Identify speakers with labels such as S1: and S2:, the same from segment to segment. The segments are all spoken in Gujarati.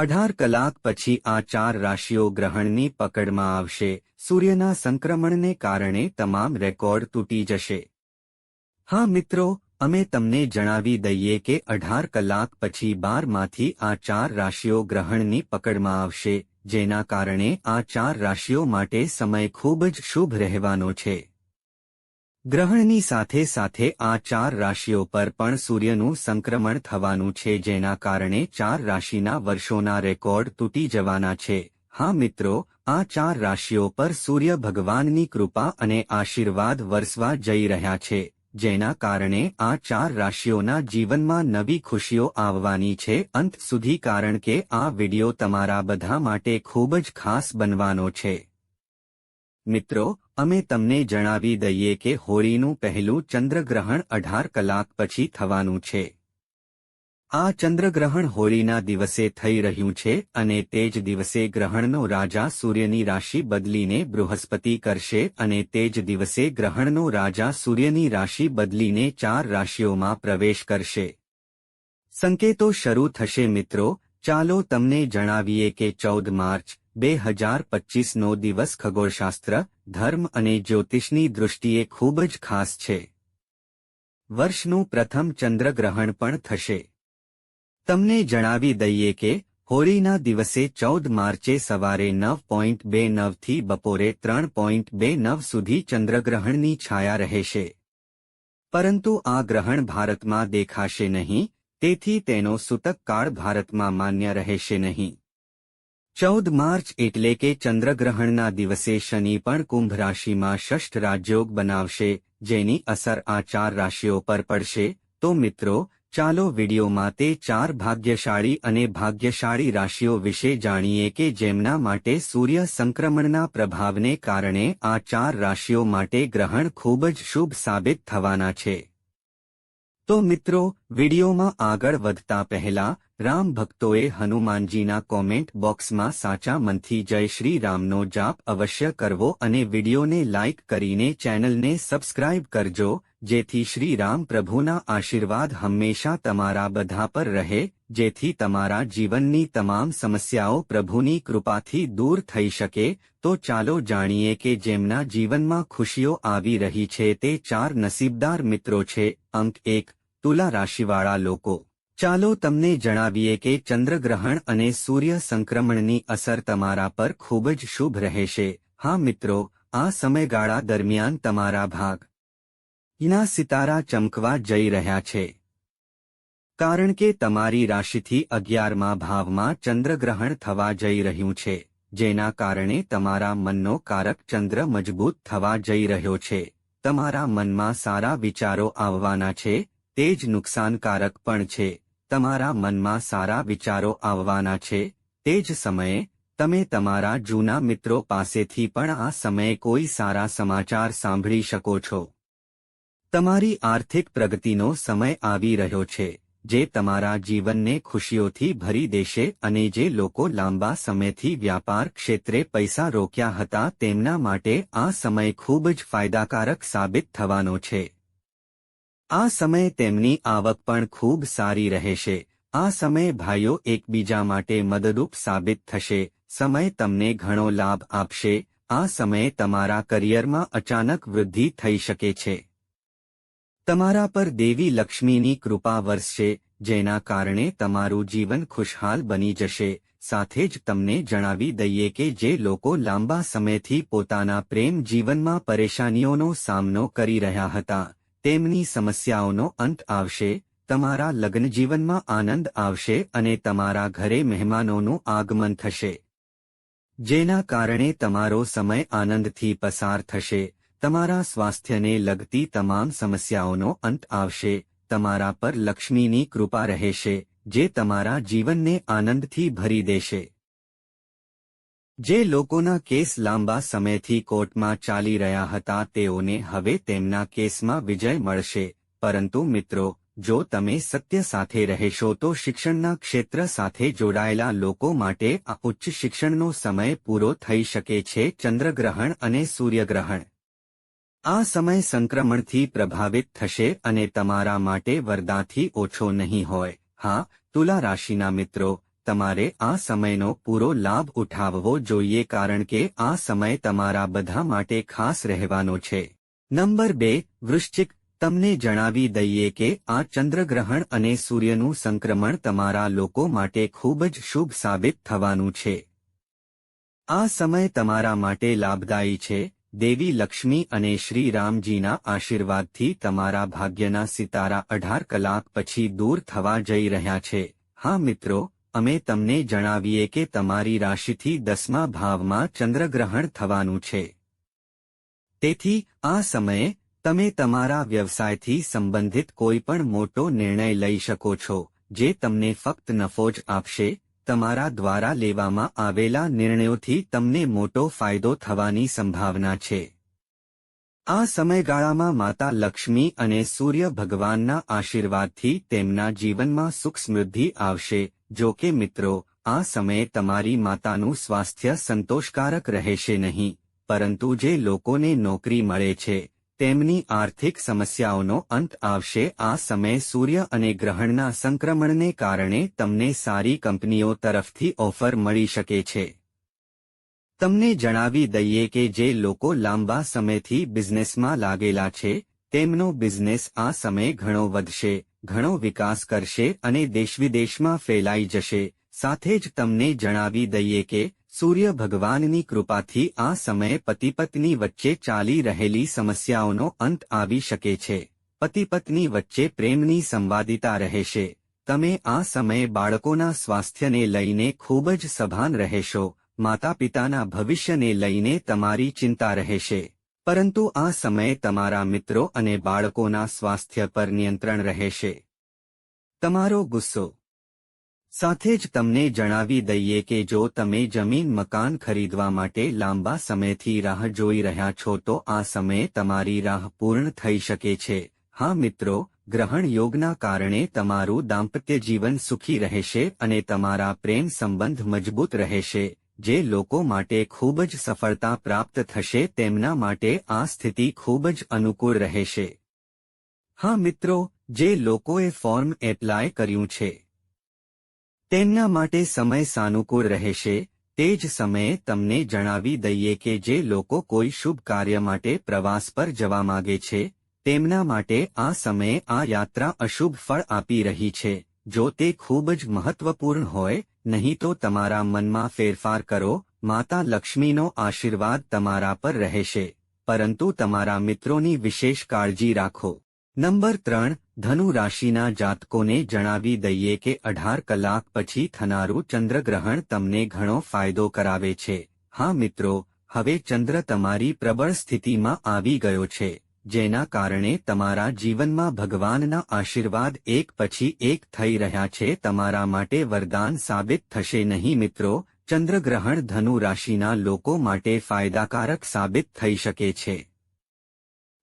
S1: અઢાર કલાક પછી આ ચાર રાશિઓ ગ્રહણની પકડમાં આવશે. સૂર્યના સંક્રમણને કારણે તમામ રેકોર્ડ તૂટી જશે. હા મિત્રો, અમે તમને જણાવી દઈએ કે અઢાર કલાક પછી બારમાંથી આ ચાર રાશિઓ ગ્રહણની પકડમાં આવશે, જેના કારણે આ ચાર રાશિઓ માટે સમય ખૂબ જ શુભ રહેવાનો છે. ગ્રહણની સાથે સાથે આ ચાર રાશિઓ પર પણ સૂર્યનું સંક્રમણ થવાનું છે, જેના કારણે ચાર રાશિના વર્ષોના રેકોર્ડ તૂટી જવાના છે. હા મિત્રો, આ ચાર રાશિઓ પર સૂર્ય ભગવાનની કૃપા અને આશીર્વાદ વરસવા જઈ રહ્યા છે, જેના કારણે આ ચાર રાશિઓના જીવનમાં નવી ખુશીઓ આવવાની છે. અંત સુધી કારણ કે આ વિડિયો તમારા બધા માટે ખૂબ જ ખાસ બનવાનો છે. મિત્રો અમે તમને જણાવી દઈએ કે હોળીનું પહેલું ચંદ્રગ્રહણ અઢાર કલાક પછી થવાનું છે. આ ચંદ્રગ્રહણ હોળીના દિવસે થઈ રહ્યું છે અને તે જ દિવસે ગ્રહણનો રાજા સૂર્યની રાશિ બદલીને બૃહસ્પતિ કરશે અને તે જ દિવસે ગ્રહણનો રાજા સૂર્યની રાશિ બદલીને ચાર રાશિઓમાં પ્રવેશ કરશે. સંકેતો શરૂ થશે મિત્રો, ચાલો તમને જણાવીએ કે ચૌદ માર્ચ, બે હજાર પચીસનો દિવસ ખગોળશાસ્ત્ર ધર્મ અને જ્યોતિષની દૃષ્ટિએ ખૂબ જ ખાસ છે. વર્ષનું પ્રથમ ચંદ્રગ્રહણ પણ થશે. તમને જણાવી દઈએ કે, હોળીના દિવસે ચૌદ માર્ચે સવારે નવ પોઈન્ટ બે નવથી બપોરે ત્રણ પોઈન્ટ બે નવ સુધી ચંદ્રગ્રહણની છાયા રહેશે. પરંતુ આ ગ્રહણ ભારતમાં દેખાશે નહીં, તેથી તેનો સૂતક કાળ ભારતમાં માન્ય રહેશે નહીં. ચૌદ માર્ચ એટલે કે ચંદ્રગ્રહણના દિવસે શનિ પણ કુંભ રાશિમાં ષષ્ઠ રાજયોગ બનાવશે, જેની અસર આ ચાર રાશિઓ પર પડશે. તો મિત્રો, ચાલો વિડીયોમાં તે ચાર ભાગ્યશાળી અને ભાગ્યશાળી રાશિઓ વિશે જાણીએ કે જેમના માટે સૂર્ય સંક્રમણના પ્રભાવને કારણે આ ચાર રાશિઓ માટે ગ્રહણ ખૂબ જ શુભ સાબિત થવાના છે. તો મિત્રો, વિડીયોમાં આગળ વધતા પહેલા રામ ભક્તોએ હનુમાનજીના કોમેન્ટ બોક્સમાં સાચા મનથી જય શ્રી રામનો જાપ અવશ્ય કરવો અને વિડીયોને લાઇક કરીને ચેનલને સબસ્ક્રાઇબ કરજો, જેથી શ્રી રામ પ્રભુના આશીર્વાદ હંમેશા તમારા બધા પર રહે, જેથી તમારા જીવનની તમામ સમસ્યાઓ પ્રભુની કૃપાથી દૂર થઈ શકે. તો ચાલો જાણીએ કે જેમના જીવનમાં ખુશીઓ આવી રહી છે તે ચાર નસીબદાર મિત્રો છે. અંક એક, તુલા રાશિવાળા લોકો. ચાલો તમને જણાવીએ કે ચંદ્રગ્રહણ અને સૂર્ય સંક્રમણની અસર તમારા પર ખૂબ જ શુભ રહેશે. હા મિત્રો, આ સમયગાળા દરમિયાન તમારા ભાગ ઈના સિતારા ચમકવા જઈ રહ્યા છે. કારણ કે તમારી રાશિથી અગિયારમા ભાવમાં ચંદ્રગ્રહણ થવા જઈ રહ્યું છે, જેના કારણે તમારા મનનો કારક ચંદ્ર મજબૂત થવા જઈ રહ્યો છે. તમારા મનમાં સારા વિચારો આવવાના છે, તે જ નુકસાનકારક પણ છે. તમારા મનમાં સારા વિચારો આવવાના છે, તે જ સમયે તમે તમારા જૂના મિત્રો પાસેથી પણ આ સમયે કોઈ સારા સમાચાર સાંભળી શકો છો. તમારી આર્થિક પ્રગતિનો સમય આવી રહ્યો છે, જે તમારા જીવનને ખુશીઓથી ભરી દેશે અને જે લોકો લાંબા સમયથી વ્યાપાર ક્ષેત્રે પૈસા રોક્યા હતા તેમના માટે આ સમય ખૂબ જ ફાયદાકારક સાબિત થવાનો છે. આ સમયે તેમની આવક પણ ખૂબ સારી રહેશે. આ સમયે ભાઈઓ એકબીજા માટે મદદરૂપ સાબિત થશે. સમય તમને ઘણો લાભ આપશે. આ સમયે તમારા કરિયરમાં અચાનક વૃદ્ધિ થઈ શકે છે. તમારા પર દેવી લક્ષ્મીની કૃપા વરસશે, જેના કારણે તમારું જીવન ખુશહાલ બની જશે. સાથે જ તમને જણાવી દઈએ કે જે લોકો લાંબા સમયથી પોતાના પ્રેમ જીવનમાં પરેશાનીઓનો સામનો કરી રહ્યા હતા તેમની સમસ્યાઓનો અંત આવશે, તમારા લગ્નજીવનમાં આનંદ આવશે અને તમારા ઘરે મહેમાનોનું આગમન થશે. જેના કારણે તમારો સમય આનંદથી પસાર થશે, તમારા સ્વાસ્થ્યને લગતી તમામ સમસ્યાઓનો અંત આવશે, તમારા પર લક્ષ્મીની કૃપા રહેશે, જે તમારા જીવનને આનંદથી ભરી દેશે. જે લોકોના કેસ લાંબા સમયથી કોર્ટમાં ચાલી રહ્યા હતા તેઓને હવે તેમના કેસમાં વિજય મળશે. પરંતુ મિત્રો, જો તમે સત્ય સાથે રહેશો તો શિક્ષણના ક્ષેત્ર સાથે જોડાયેલા લોકો માટે આ ઉચ્ચ શિક્ષણનો સમય પૂરો થઈ શકે છે ચંદ્રગ્રહણ અને સૂર્યગ્રહણ. આ સમય સંક્રમણથી પ્રભાવિત થશે અને તમારા માટે વરદાથી ઓછો નહીં હોય. હા, તુલા રાશિના મિત્રો તમારે આ સમયનો પૂરો લાભ ઉઠાવવો જોઈએ કારણ કે આ સમય તમારા બધા માટે ખાસ રહેવાનો છે. નંબર બે, વૃશ્ચિક, તમને જણાવી દઈએ કે આ ચંદ્રગ્રહણ અને સૂર્યનું સંક્રમણ તમારા લોકો માટે ખૂબ જ શુભ સાબિત થવાનું છે. આ સમય તમારા માટે લાભદાયી છે. દેવી લક્ષ્મી અને શ્રી રામજીના આશીર્વાદથી તમારા ભાગ્યના સિતારા અઢાર કલાક પછી દૂર થવા જઈ રહ્યા છે. હા મિત્રો અમે તમને જણાવીએ કે તમારી રાશિથી દસમા ભાવમાં ચંદ્રગ્રહણ થવાનું છે. તેથી, આ સમયે, તમે તમારા વ્યવસાયથી સંબંધિત કોઈ પણ મોટો નિર્ણય લઈ શકો છો, જે તમને ફક્ત નફો જ આપશે, તમારા દ્વારા લેવામાં આવેલા નિર્ણયોથી તમને મોટો ફાયદો થવાની સંભાવના છે. આ સમયગાળામાં માતા લક્ષ્મી અને સૂર્ય ભગવાનના આશીર્વાદથી તેમના જીવનમાં સુખ સમૃદ્ધિ આવશે જો કે મિત્રો, આ સમયે તમારી માતાનું સ્વાસ્થ્ય સંતોષકારક રહેશે નહીં, પરંતુ જે લોકોને નોકરી મળે છે, તેમની આર્થિક સમસ્યાઓનો અંત આવશે. આ સમયે સૂર્ય અને ગ્રહણના સંક્રમણને કારણે તમને સારી કંપનીઓ તરફથી ઓફર મળી શકે છે. તમને જણાવી દઈએ કે જે લોકો લાંબા સમયથી બિઝનેસમાં લાગેલા છે, તેમનો બિઝનેસ આ સમયે ઘણો વધશે. ઘણો વિકાસ કરશે અને દેશવિદેશમાં ફેલાઈ જશે. સાથે જ તમને જણાવી દઈએ કે, સૂર્ય ભગવાનની કૃપાથી આ સમયે પતિપત્ની વચ્ચે ચાલી રહેલી સમસ્યાઓનો અંત આવી શકે છે. પતિપત્ની વચ્ચે પ્રેમની સંવાદિતા રહેશે. તમે આ સમયે બાળકોના સ્વાસ્થ્યને લઈને ખૂબ જ સભાન રહેશો. માતા પિતાના ભવિષ્યને લઈને તમારી ચિંતા રહેશે. પરંતુ આ સમયે તમારા મિત્રો અને બાળકોના સ્વાસ્થ્ય પર નિયંત્રણ રહેશે. તમારો ગુસ્સો. સાથે જ તમને જણાવી દઈએ કે જો તમે જમીન મકાન ખરીદવા માટે લાંબા સમયથી રાહ જોઈ રહ્યા છો તો આ સમયે તમારી રાહ પૂર્ણ થઈ શકે છે. હા મિત્રો, ગ્રહણ યોગના કારણે તમારું દાંપત્ય જીવન સુખી રહેશે અને તમારા પ્રેમ સંબંધ મજબૂત રહેશે. જે લોકો માટે ખૂબ જ સફળતા પ્રાપ્ત થશે તેમના માટે આ સ્થિતિ ખૂબ જ અનુકૂળ રહેશે. હા મિત્રો, જે લોકોએ ફોર્મ એપ્લાય કર્યું છે, તેમના માટે સમય સાનુકૂળ રહેશે. તે જ સમયે તમને જણાવી દઈએ કે જે લોકો કોઈ શુભ કાર્ય માટે પ્રવાસ પર જવા માગે છે, તેમના માટે આ સમયે આ યાત્રા અશુભ ફળ આપી રહી છે. જો તે ખૂબ જ મહત્વપૂર્ણ હોય નહીં તો તમારા મનમાં ફેરફાર કરો, માતા લક્ષ્મીનો આશીર્વાદ તમારા પર રહેશે, પરંતુ તમારા મિત્રોની વિશેષ કાળજી રાખો. નંબર ત્રણ, ધનુ રાશિના જાતકોને જણાવી દઈએ કે અઢાર કલાક પછી થનારું ચંદ્રગ્રહણ તમને ઘણો ફાયદો કરાવે છે. હા મિત્રો, હવે ચંદ્ર તમારી પ્રબળ સ્થિતિમાં આવી ગયો છે. જેના કારણે તમારા જીવનમાં ભગવાનના આશીર્વાદ એક પછી એક થઈ રહ્યા છે, તમારા માટે વરદાન સાબિત થશે નહીં મિત્રો. ચંદ્રગ્રહણ ધનુ રાશિના લોકો માટે ફાયદાકારક સાબિત થઈ શકે છે.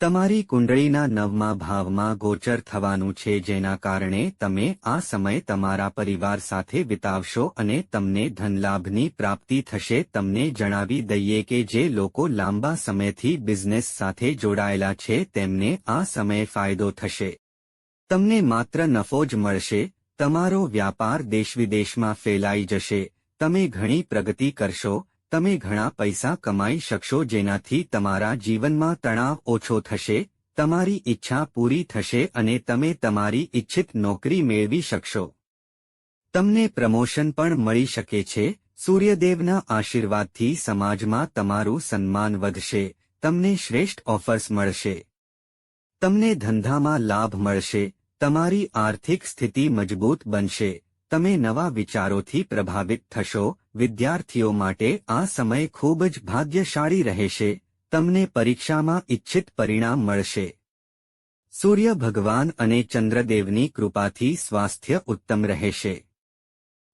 S1: તમારી કુંડળીના નવમા ભાવમાં ગોચર થવાનું છે જેના કારણે તમે આ સમય તમારા પરિવાર સાથે વિતાવશો અને તમને ધનલાભની પ્રાપ્તિ થશે. તમને જણાવી દઈએ કે જે લોકો લાંબા સમયથી બિઝનેસ સાથે જોડાયેલા છે, તેમને આ સમયે ફાયદો થશે. તમને માત્ર નફો જ મળશે. તમારો વ્યાપાર દેશવિદેશમાં ફેલાઈ જશે. તમે ઘણી પ્રગતિ કરશો. તમે ઘણા પૈસા કમાઈ શકશો જેનાથી તમારા જીવનમાં તણાવ ઓછો થશે, તમારી ઈચ્છા પૂરી થશે અને તમે તમારી ઇચ્છિત નોકરી મેળવી શકશો. તમને પ્રમોશન પણ મળી શકે છે, સૂર્યદેવના આશીર્વાદથી સમાજમાં તમારું સન્માન વધશે, તમને શ્રેષ્ઠ ઓફર્સ મળશે. તમને ધંધામાં લાભ મળશે, તમારી આર્થિક સ્થિતિ મજબૂત બનશે, તમે નવા વિચારોથી પ્રભાવિત થશો વિદ્યાર્થીઓ માટે આ સમય ખૂબ જ ભાગ્યશાળી રહેશે, તમને પરીક્ષામાં ઇચ્છિત પરિણામ મળશે. સૂર્ય ભગવાન અને ચંદ્રદેવની કૃપાથી સ્વાસ્થ્ય ઉત્તમ રહેશે.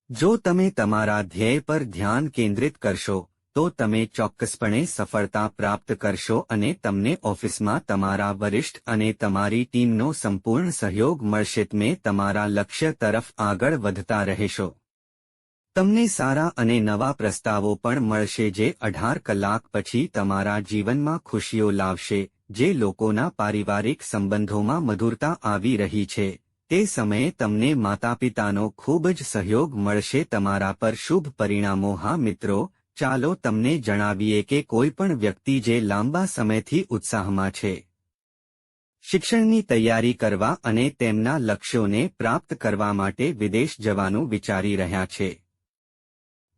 S1: જો તમે તમારા ધ્યેય પર ધ્યાન કેન્દ્રિત કરશો, તો તમે ચોક્કસપણે સફળતા પ્રાપ્ત કરશો અને તમને ઓફિસમાં તમારા વરિષ્ઠ અને તમારી ટીમનો સંપૂર્ણ સહયોગ મળશે. તમે તમારા લક્ષ્ય તરફ આગળ વધતા રહેશો. તમને સારા અને નવા પ્રસ્તાવો પણ મળશે જે અઢાર કલાક પછી તમારા જીવનમાં ખુશીઓ લાવશે, જે લોકોના પારિવારિક સંબંધોમાં મધુરતા આવી રહી છે. તે સમયે તમને માતાપિતાનો ખૂબ જ સહયોગ મળશે. તમારા પર શુભ પરિણામો. હા મિત્રો, ચાલો તમને જણાવીએ કે કોઈ પણ વ્યક્તિ જે લાંબા સમયથી ઉત્સાહમાં છે, શિક્ષણની તૈયારી કરવા અને તેમના લક્ષ્યોને પ્રાપ્ત કરવા માટે વિદેશ જવાનું વિચારી રહ્યા છે.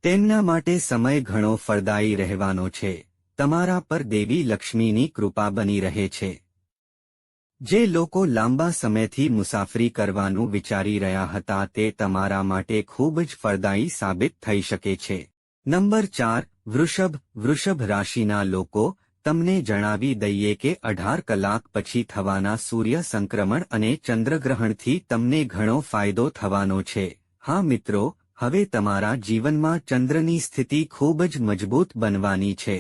S1: તેમના માટે સમય ઘણો ફળદાયી રહેવાનો છે. તમારા પર દેવી લક્ષ્મીની કૃપા બની રહે છે. જે લોકો લાંબા સમયથી મુસાફરી કરવાનું વિચારી રહ્યા હતા તે તમારા માટે ખૂબ જ ફળદાયી સાબિત થઈ શકે છે. નંબર ચાર, વૃષભ. વૃષભ રાશિના લોકો, તમને જણાવી દઈએ કે અઢાર કલાક પછી થવાના સૂર્ય સંક્રમણ અને ચંદ્રગ્રહણથી તમને ઘણો ફાયદો થવાનો છે. હા મિત્રો હવે તમારા જીવનમાં ચંદ્રની સ્થિતિ ખૂબ જ મજબૂત બનવાની છે.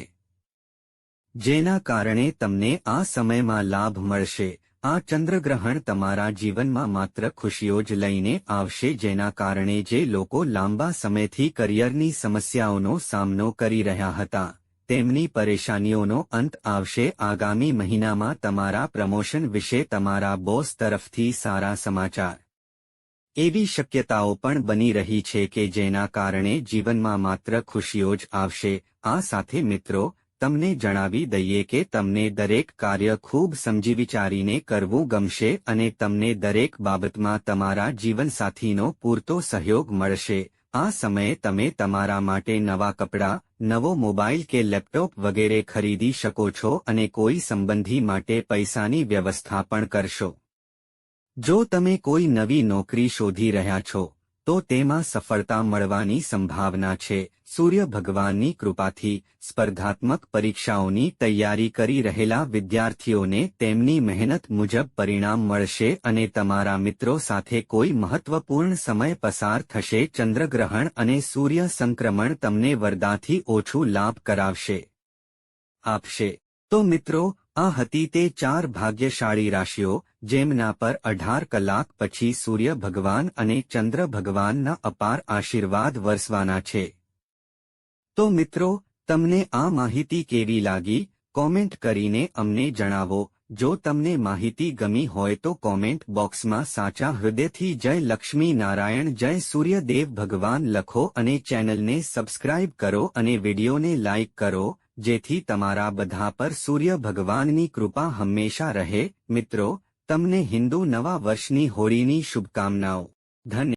S1: જેના કારણે તમને આ સમયમાં લાભ મળશે. આ ચંદ્રગ્રહણ તમારા જીવનમાં માત્ર ખુશીઓ જ લઈને આવશે જેના કારણે જે લોકો લાંબા સમયથી કરિયરની સમસ્યાઓનો સામનો કરી રહ્યા હતા, તેમની પરેશાનીઓનો અંત આવશે. આગામી મહિનામાં તમારા પ્રમોશન વિશે તમારા બોસ તરફથી સારા સમાચાર. એવી શક્યતાઓ પણ બની રહી છે કે જેના કારણે જીવનમાં માત્ર ખુશીઓ જ આવશે. આ સાથે મિત્રો, તમને જણાવી દઈએ કે તમને દરેક કાર્ય ખૂબ સમજી વિચારીને કરવું ગમશે અને તમને દરેક બાબતમાં તમારા જીવનસાથીનો પૂરતો સહયોગ મળશે. આ સમયે તમે તમારા માટે નવા કપડાં, નવો મોબાઈલ કે લેપટોપ વગેરે ખરીદી શકો છો અને કોઈ સંબંધી માટે પૈસાની વ્યવસ્થા પણ કરશો. જો તમે કોઈ નવી નોકરી શોધી રહ્યા છો, તો તેમાં સફળતા મળવાની સંભાવના છે. સૂર્ય ભગવાનની કૃપાથી સ્પર્ધાત્મક પરીક્ષાઓની તૈયારી કરી રહેલા વિદ્યાર્થીઓને તેમની મહેનત મુજબ પરિણામ મળશે અને તમારા મિત્રો સાથે કોઈ મહત્વપૂર્ણ સમય પસાર થશે. ચંદ્રગ્રહણ અને સૂર્ય સંક્રમણ તમને વરદાથી ઓછું લાભ કરાવશે. આપશે. તો મિત્રો આ હતી તે ચાર ભાગ્યશાળી રાશિઓ જેમના પર અઢાર કલાક પછી સૂર્ય ભગવાન અને ચંદ્ર ભગવાનના અપાર આશીર્વાદ વરસવાના છે. તો મિત્રો, તમને આ માહિતી કેવી લાગી? કોમેન્ટ કરીને અમને જણાવો. જો તમને માહિતી ગમી હોય તો કોમેન્ટ બોક્સમાં સાચા હૃદયથી જય લક્ષ્મી નારાયણ, જય સૂર્યદેવ ભગવાન લખો અને ચેનલને સબસ્ક્રાઇબ કરો અને વિડીયોને લાઇક કરો. જેથી તમારા બધા પર સૂર્ય ભગવાનની કૃપા હંમેશા રહે. મિત્રો, તમને હિન્દુ નવા વર્ષની હોળીની શુભકામનાઓ. ધન્ય